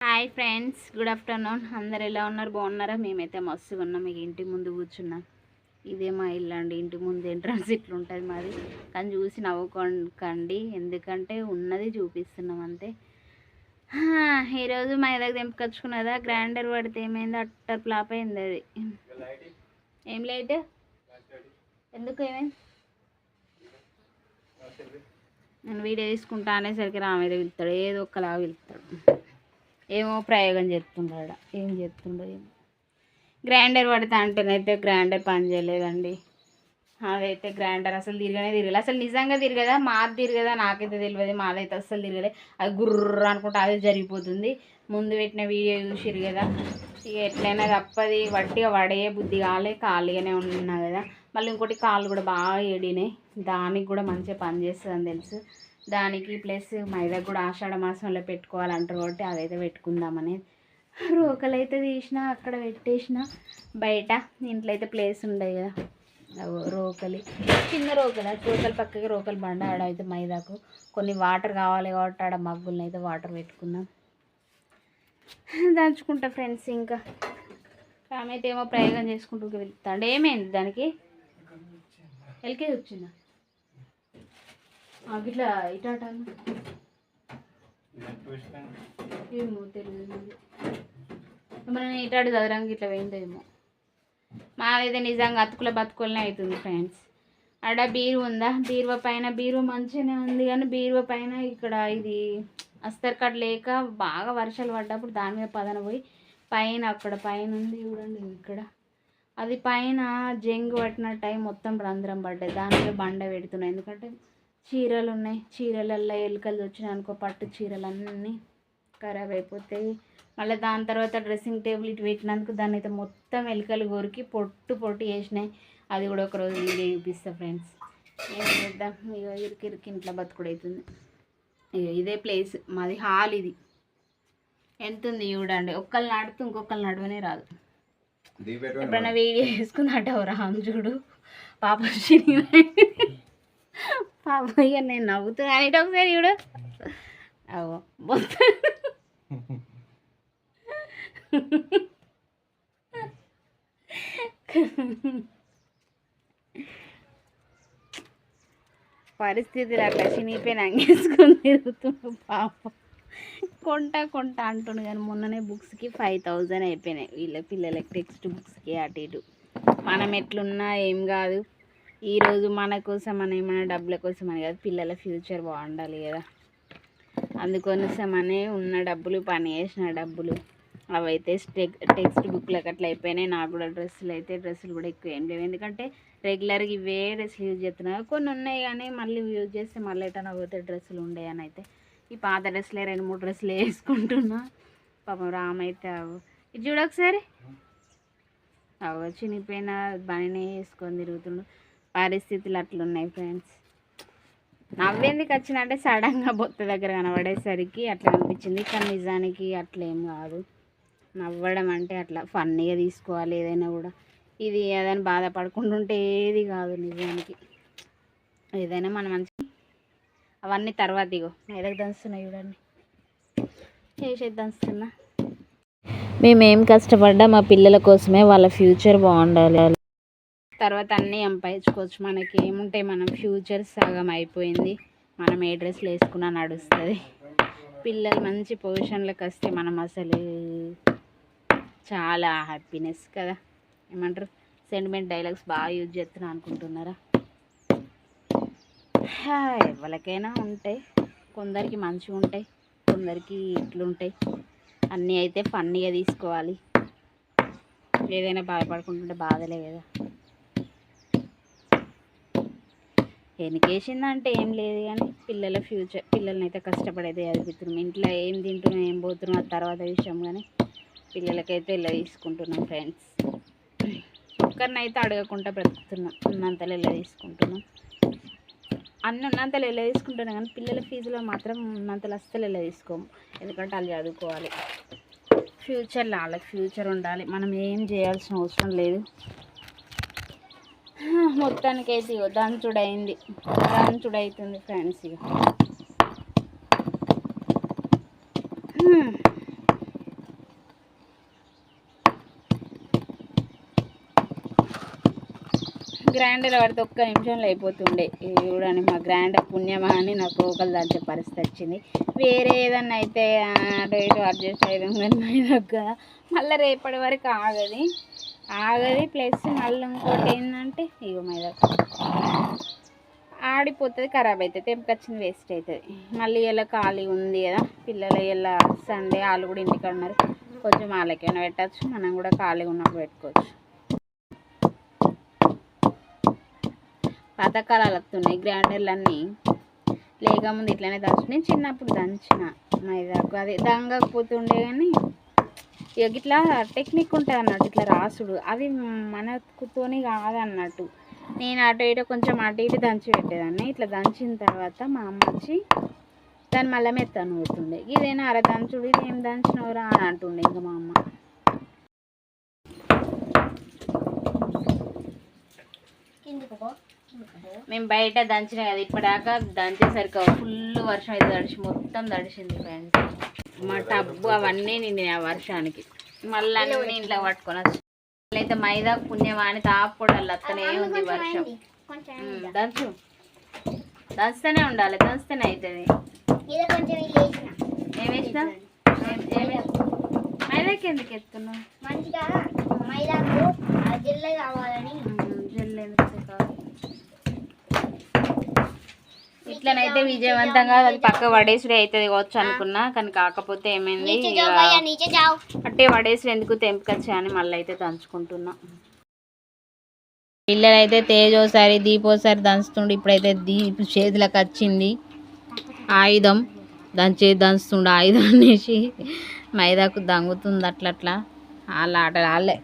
Hi friends good afternoon. అందరు ఎలా ఉన్నారు? బాగున్నారా? మేమైతే మస్తుగా ఉన్నాం. మీకు ఇంటి ముందు కూర్చున్నాం. ఇదే మా ఇల్లు అండి. ఇంటి ముందు ఎంట్రన్స్ ఇట్లుంటుంది మాది. కానీ చూసి నవ్వుకోకండి. ఎందుకంటే ఉన్నది చూపిస్తున్నాం అంతే. ఈరోజు మా దగ్గర తెంపుకొచ్చుకున్నదా గ్రైండర్ పడితే ఏమైంది? అట్టర్ ఫ్లాప్ అయింది అది. ఏం లైట్? ఎందుకు ఏమైంది? నేను వీడియో తీసుకుంటా అనేసరికి నా వెళ్తాడు ఏదో ఒక్కలాగా వెళ్తాడు ఏమో ప్రయోగం చేస్తుండడు? ఏం చేస్తుండో ఏమో. గ్రైండర్ పడతా అంటేనైతే గ్రైండర్ పని చేయలేదండి. అదైతే గ్రైండర్ అసలు తిరగనే తిరగలేదు అసలు నిజంగా తిరగదా? మాది తిరగదా? నాకైతే తెలియదు. మాదైతే అసలు తిరగలేదు అది గుర్ర అనుకుంటే అదే జరిగిపోతుంది. ముందు పెట్టిన వీడియో చూసిరు కదా. ఇక ఎట్లయినా తప్పది. వట్టిగా వడే బుద్ధి కాలే. ఖాళీగానే ఉన్నా కదా. మళ్ళీ ఇంకోటి కాళ్ళు కూడా బాగా ఏడినాయి. దానికి కూడా మంచిగా పని చేస్తుందని తెలుసు. దానికి ప్లస్ మైదా కూడా ఆషాఢ మాసంలో పెట్టుకోవాలంటారు కాబట్టి అదైతే పెట్టుకుందామని. రోకలు అయితే తీసిన అక్కడ పెట్టేసిన బయట ఇంట్లో అయితే ప్లేస్ ఉండదు కదా. రోకలి. చిన్న రోకలు రోకలి పక్కకి రోకలి బండ ఆడ అయితే మైదాకు. కొన్ని వాటర్ కావాలి కాబట్టి ఆడ మగ్గులను అయితే వాటర్ పెట్టుకుందాం. దంచుకుంటా ఫ్రెండ్స్ ఇంకా. ఆమె అయితే ఏమో ప్రయోగం చేసుకుంటూ వెళ్తాడు ఏమైంది దానికి? ఎల్కేజీ వచ్చిందా? ఇట్లా ఇటాట ఏమో తెలియదు మనం మన ఇటాడు చదరంగా ఇట్లా పోయిందేమో. మాదైతే నిజంగా అతుకుల బతుకులనే అవుతుంది ఫ్రెండ్స్ ఆడ బీరు ఉందా? బీరువా పైన బీరువ మంచిగానే ఉంది కానీ బీరువా పైన ఇక్కడ ఇది అస్తర్ కట్ లేక బాగా వర్షాలు పడ్డప్పుడు దాని మీద పదన పోయి పైన అక్కడ పైన ఉంది చూడండి ఇక్కడ. అది పైన జంగు పట్టినట్టు టైం మొత్తం రంధ్రం పడ్డది. దాని మీద బండ పెడుతున్నాయి ఎందుకంటే చీరలు ఉన్నాయి చీరలల్లో ఎలుకలు వచ్చినాయి అనుకో పట్టు చీరలు అన్నీ ఖరాబ్ అయిపోతాయి. మళ్ళీ దాని తర్వాత డ్రెస్సింగ్ టేబుల్ ఇటు పెట్టినందుకు దాన్ని అయితే మొత్తం ఎలుకలు కొరికి పొట్టు పొట్టు వేసినాయి అది కూడా ఒకరోజు వీడియో చూపిస్తా ఫ్రెండ్స్. ఏం చేద్దాం? ఇక ఇరికి ఇరికి ఇంట్లో బతుకుడు ఇక ఇదే ప్లేస్. మాది హాల్ ఇది. ఎంత ఉంది చూడండి. ఒక్కళ్ళు నడుతూ ఇంకొకళ్ళు నడవనే రాదు. ఎప్పుడైనా వీడియో వేసుకున్నట్టు రామ్ చూడు. పాప పాపం ఇక నేను నవ్వుతూ అనేటి ఒకసారి చూడు. అవో పరిస్థితులు అట్లా చినిగిపోయిన అంగేసుకొని తిరుగుతుండు పాపం. కొంట కొంట అంటుండు కానీ మొన్ననే బుక్స్కి ఫైవ్ థౌజండ్ అయిపోయినాయి. వీళ్ళ పిల్లలకి టెక్స్ట్ బుక్స్కి అటు ఇటు. మనం ఎట్లున్నా ఏం కాదు. ఈరోజు మన కోసం అని మన డబ్బుల కోసం అని కాదు పిల్లల ఫ్యూచర్ బాగుండాలి కదా. అందుకోసమనే ఉన్న డబ్బులు పని చేసిన డబ్బులు అవైతే టెక్స్ట్ బుక్లకు అట్లా అయిపోయినాయి. నాకు కూడా డ్రెస్సులు అయితే డ్రెస్సులు కూడా ఎక్కువ ఏం లేవు. ఎందుకంటే రెగ్యులర్గా ఇవే డ్రెస్సులు యూజ్ చేస్తున్నారు కొన్ని ఉన్నాయి కానీ మళ్ళీ యూజ్ చేస్తే మళ్ళీ ఎటన్నా పోతే డ్రెస్సులు ఉండే అని అయితే. ఈ పాత డ్రెస్సులే రెండు మూడు డ్రెస్సులు వేసుకుంటున్నా. పాపం రామ్ అయితే అవు ఇది చూడొకసారి అవ్వ అవ చినిపోయిన బాగానే వేసుకొని తిరుగుతుండు. పరిస్థితులు అట్లున్నాయి ఫ్రెండ్స్. నవ్వేందుకు వచ్చినంటే సడన్గా బొత్త దగ్గర కనబడేసరికి అట్లా అనిపించింది. కానీ నిజానికి అట్లేం కాదు. నవ్వడం అంటే అట్లా ఫన్నీగా తీసుకోవాలి ఏదైనా కూడా. ఇది ఏదైనా బాధపడుకుంటుంటే ఏది కాదు నిజానికి. ఏదైనా మన మంచి అవన్నీ తర్వాత ఇగో. మెదకు దంచుతున్నాయి చూడండి. చేసేది దంచుతున్నా? మేమేం కష్టపడ్డా మా పిల్లల కోసమే వాళ్ళ ఫ్యూచర్ బాగుండాలి. తర్వాత అన్నీ సంపాదించుకోవచ్చు మనకి. ఏముంటాయి మనం ఫ్యూచర్ సగం అయిపోయింది. మనం ఏ డ్రెస్లు వేసుకున్నా నడుస్తుంది. పిల్లలు మంచి పొజిషన్లకు వస్తే మనం అసలు చాలా హ్యాపీనెస్ కదా. ఏమంటారు? సెంటిమెంట్ డైలాగ్స్ బాగా యూజ్ చేస్తున్నా అనుకుంటున్నారా? ఎవరికైనా ఉంటాయి. కొందరికి మంచిగా ఉంటాయి. కొందరికి ఇట్లుంటాయి అన్నీ అయితే ఫన్నీగా తీసుకోవాలి. ఏదైనా బాధపడుకుంటుంటే బాధలే కదా. ఎనికేసిందంటే ఏం లేదు కానీ పిల్లల ఫ్యూచర్ పిల్లల్ని అయితే కష్టపడైతే చదివిస్తున్నాం ఇంట్లో ఏం తింటున్నాం ఏం పోతున్నాం తర్వాత విషయం కానీ పిల్లలకైతే ఇలా తీసుకుంటున్నాం ఫ్రెండ్స్. ఒక్కరినైతే అడగకుండా బ్రతుకుతున్నాం ఉన్నంతలో ఇలా తీసుకుంటున్నాం? అన్ని ఉన్నంతలో ఇలా తీసుకుంటున్నాం కానీ పిల్లల ఫీజులో మాత్రం ఉన్నంతలో అస్సలు ఇలా తీసుకోము. ఎందుకంటే వాళ్ళు చదువుకోవాలి. ఫ్యూచర్లో వాళ్ళకి ఫ్యూచర్ ఉండాలి. మనం ఏం చేయాల్సిన అవసరం లేదు. మొత్తానికి అయితే ఇగో దంచుడైంది దంచుడైతుంది ఫ్రెండ్స్ ఇక గ్రైండర్ పడితే ఒక్క నిమిషంలో అయిపోతుండే. చూడండి మా గ్రైండర్ పుణ్యమా అని నాకు ఒకళ్ళు దాచే పరిస్థితి వచ్చింది. వేరే ఏదన్నా అయితే అటు ఇటు అడ్జస్ట్ అయ్యాం కానీ మళ్ళీ రేపటి వరకు ఆగది. ఆగది. ప్లస్ మళ్ళీ ఇంకోటి ఏంటంటే ఇగో మైదాకు ఆడిపోతుంది ఖరాబ్ అవుతుంది తెంపకొచ్చింది వేస్ట్ అవుతుంది మళ్ళీ ఇలా ఖాళీ ఉంది కదా పిల్లలు ఇలా సండే వాళ్ళు కూడా ఇంటికాడ ఉన్నారు. కొంచెం వాళ్ళకైనా పెట్టచ్చు మనం కూడా ఖాళీగా ఉన్నప్పుడు పెట్టుకోవచ్చు. పాతకాలాలు వస్తున్నాయి గ్రైండర్లు అన్నీ లేకముందు ఇట్లనే దంచు నేను చిన్నప్పుడు దంచిన. మైదాకు అది దంగకపోతుండే కానీ ఇక ఇట్లా టెక్నిక్ ఉంటుంది అన్నట్టు ఇట్లా రాసుడు. అది మనతోని కాదన్నట్టు. నేను అటు ఇటు కొంచెం అటు ఇటు దంచి పెట్టేదాన్ని. ఇట్లా దంచిన తర్వాత మా అమ్మ వచ్చి దాన్ని మళ్ళీ మెత్తను పోతుండే ఇదేనా? అర దంచుడు ఇది ఏం దంచినవరా అని అంటుండే ఇంకా మా అమ్మ. మేము బయట దంచిన కదా ఇప్పటిదాకా దంచేసరికి ఫుల్ వర్షం అయితే తడిచి మొత్తం తడిసింది ఫ్రెండ్స్ మా టబ్బు అవన్నీ నిండి ఆ వర్షానికి. మళ్ళీ అన్ని ఇంట్లో పట్టుకొని వచ్చి అయితే మైదా పుణ్యమా అని తాపొడాలి అత్తనే ఉంది వర్షం. దంచు. దంచుతూనే ఉండాలి దంచుతూనే అవుతుంది ఏం వేసినా? మైదాకి ఎందుకు ఎత్తున్నావు మంచిగా మైదాకు ఆ జిల్ల కావాలని జల్లు ఎందుకు కావాలి ఇట్లనైతే విజయవంతంగా అది పక్క వడేసుడే అవుతుంది కావచ్చు అనుకున్నా కానీ కాకపోతే ఏమైంది అంటే వడేసుడు ఎందుకు తెంపుకొచ్చాయని మళ్ళీ అయితే దంచుకుంటున్నా. పిల్లలైతే తేజోసారి దీపోసారి దంచుతుండు ఇప్పుడైతే దీప్ చేతులకు వచ్చింది ఆయుధం దంచి దంచుతుండు ఆయుధం అనేసి మైదాకు దంగుతుంది అట్లా అట్లా వాళ్ళ ఆటలు వాళ్ళే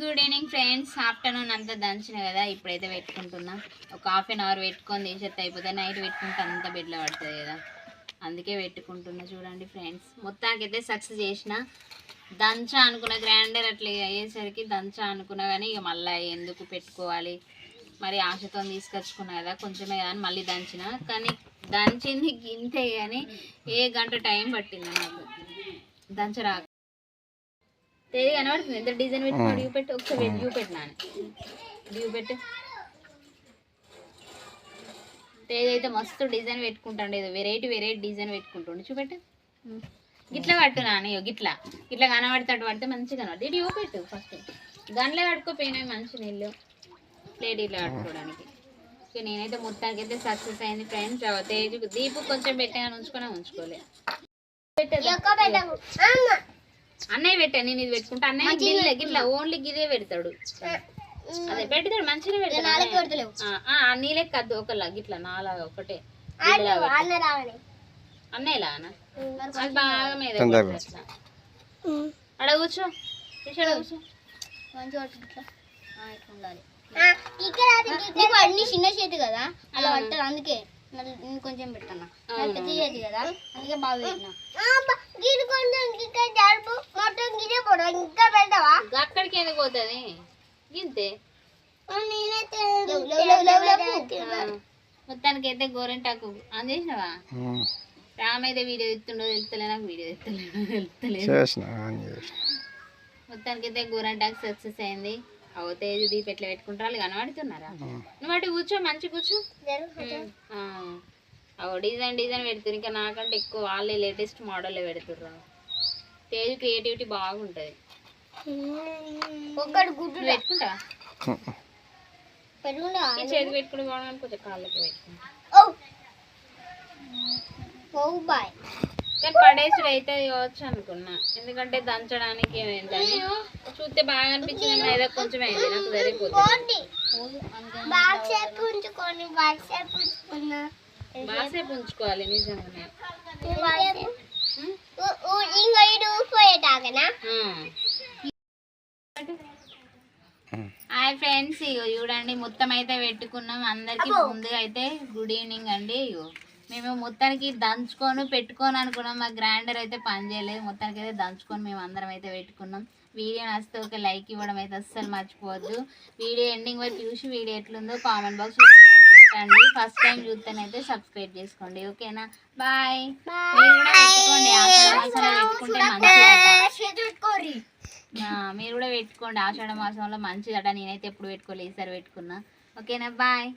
గుడ్ ఈవినింగ్ ఫ్రెండ్స్. ఆఫ్టర్నూన్ అంతా దంచిన కదా ఇప్పుడైతే పెట్టుకుంటున్నా. ఒక హాఫ్ అన్ అవర్ పెట్టుకొని తీసేస్తే అయిపోతే నైట్ పెట్టుకుంటే అంతా బెడ్లో పడుతుంది కదా. అందుకే పెట్టుకుంటున్నా చూడండి ఫ్రెండ్స్. మొత్తానికి అయితే సక్సెస్ చేసిన. దంచా అనుకున్న గ్రైండర్ అట్లా అయ్యేసరికి దంచా అనుకున్నా కానీ ఇక మళ్ళీ ఎందుకు పెట్టుకోవాలి? మరి ఆశతో తీసుకొచ్చుకున్నా కదా కొంచెమే కానీ మళ్ళీ దంచిన. కానీ దంచింది గింతే కానీ ఏ గంట టైం పట్టింది నాకు. దంచరా తేదీ కనబడుతుంది. ఎంత డిజైన్ పెట్టుకో డ్యూ పెట్టి ఒకసారి డ్యూ పెట్టినాను డ్యూ పెట్టు. తేదీ అయితే మస్తు డిజైన్ పెట్టుకుంటాండు. ఏదో వెరైటీ వెరైటీ డిజైన్ పెట్టుకుంటుండు. చూపెట్టు. గిట్లా పట్టు నాని గిట్లా. ఇట్లా కనబడతాడు పడితే మంచిగా కనబడుతుంది. డ్యూ పెట్టు ఫస్ట్ గంటలే పట్టుకోపోయినాయి మంచి నీళ్ళు. ప్లేట్ ఇట్లా పట్టుకోవడానికి ఇక నేనైతే మొత్తానికి అయితే సక్సెస్ అయింది ఫ్రెండ్స్ తేజ్ దీపు కొంచెం పెట్టాను ఉంచుకునే ఉంచుకోలే. పెట్టేదా? అన్నయ్య పెట్టా నేను ఇది పెట్టుకుంటా. అన్నయ్య గిల్లే గిట్లా ఓన్లీ గిదే పెడతాడు. అదే పెడతాడు మంచిగా పెడతాడు. నాలుగు అన్నయ్య. పెడతలేవు. ఆ, ఆ, నీలే కద్దు ఒకలా గిట్లా నాలాగా ఒకటే. అన్నయ్యలా అన్న? అది బాగా మీద. అడ కూర్చో కూర్చో, మంచిగా ఇక్కడ చిన్న చేతి కదా అలా పట్టదు అందుకే. కొంచెం పెట్టాను నాకు పెద్ద కదా? అందుకే బాగా పెట్టినా. గిరి కొంచెం ఇంకా జరుపు మొత్తం గిరే పోడా. ఇంకా పెడతావా? అక్కడికి ఎందుకు పోతుంది? గింతే. మొత్తానికి అయితే గోరెంటాకు అందేసినవా రామైతే వీడియో ఎత్తుండో తెలుస్తలే నాకు వీడియో ఎత్తలేడు తెలుస్తలేదు. మొత్తానికి అయితే గోరెంటాకు సక్సెస్ అయింది. అవు తేజు దీప్ ఎట్లా పెట్టుకుంటారు? వాళ్ళు కనబడుతున్నారా? నువ్వు అటు కూర్చో మంచి కూర్చో. ఆ, అవు డిజైన్ డిజైన్ పెడుతురు ఇంకా నాకంటే ఎక్కువ వాళ్ళే లేటెస్ట్ మోడల్ పెడుతుర్రు. తేజ్ క్రియేటివిటీ బాగుంటుంది. ఒక్కడు గుడ్డు ఈ చేతి పెట్టుకుని బాగుంది కొంచెం కాళ్ళకి పెట్టుకుంటా. బాయ్. కానీ పడేసుడు అయితే కావచ్చు అనుకున్నా. ఎందుకంటే దంచడానికి ఏమైందని. చూస్తే బాగా అనిపించింది ఏదో కొంచెం అయింది నాకు సరిపోతుంది. బాగా ఉంచుకోవాలి నిజంగానే. హాయ్ ఫ్రెండ్స్ ఇగో చూడండి మొత్తం అయితే పెట్టుకున్నాం. అందరికి ముందుగా అయితే గుడ్ ఈవినింగ్ అండి ఇగో. మేము మొత్తానికి దంచుకొని పెట్టుకొని అనుకున్నాం. మా గ్రైండర్ అయితే పని చేయలేదు. మొత్తానికి అయితే దంచుకొని మేము అందరం అయితే పెట్టుకున్నాం. వీడియో నచ్చితే ఒక లైక్ ఇవ్వడం అయితే అస్సలు మర్చిపోవద్దు. వీడియో ఎండింగ్ వరకు చూసి వీడియో ఎట్లుందో కామెంట్ బాక్స్లో కామెంట్ పెట్టండి. ఫస్ట్ టైం చూస్తేనైతే సబ్స్క్రైబ్ చేసుకోండి. ఓకేనా? బాయ్ మీరు కూడా పెట్టుకోండి. ఆషాఢ మాసంలో పెట్టుకుంటే మీరు కూడా పెట్టుకోండి. ఆషాఢ మాసంలో మంచిదట. నేనైతే ఎప్పుడు పెట్టుకోలేదు. ఈసారి పెట్టుకున్నా. ఓకేనా? బాయ్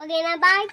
ఓకేనా బాయ్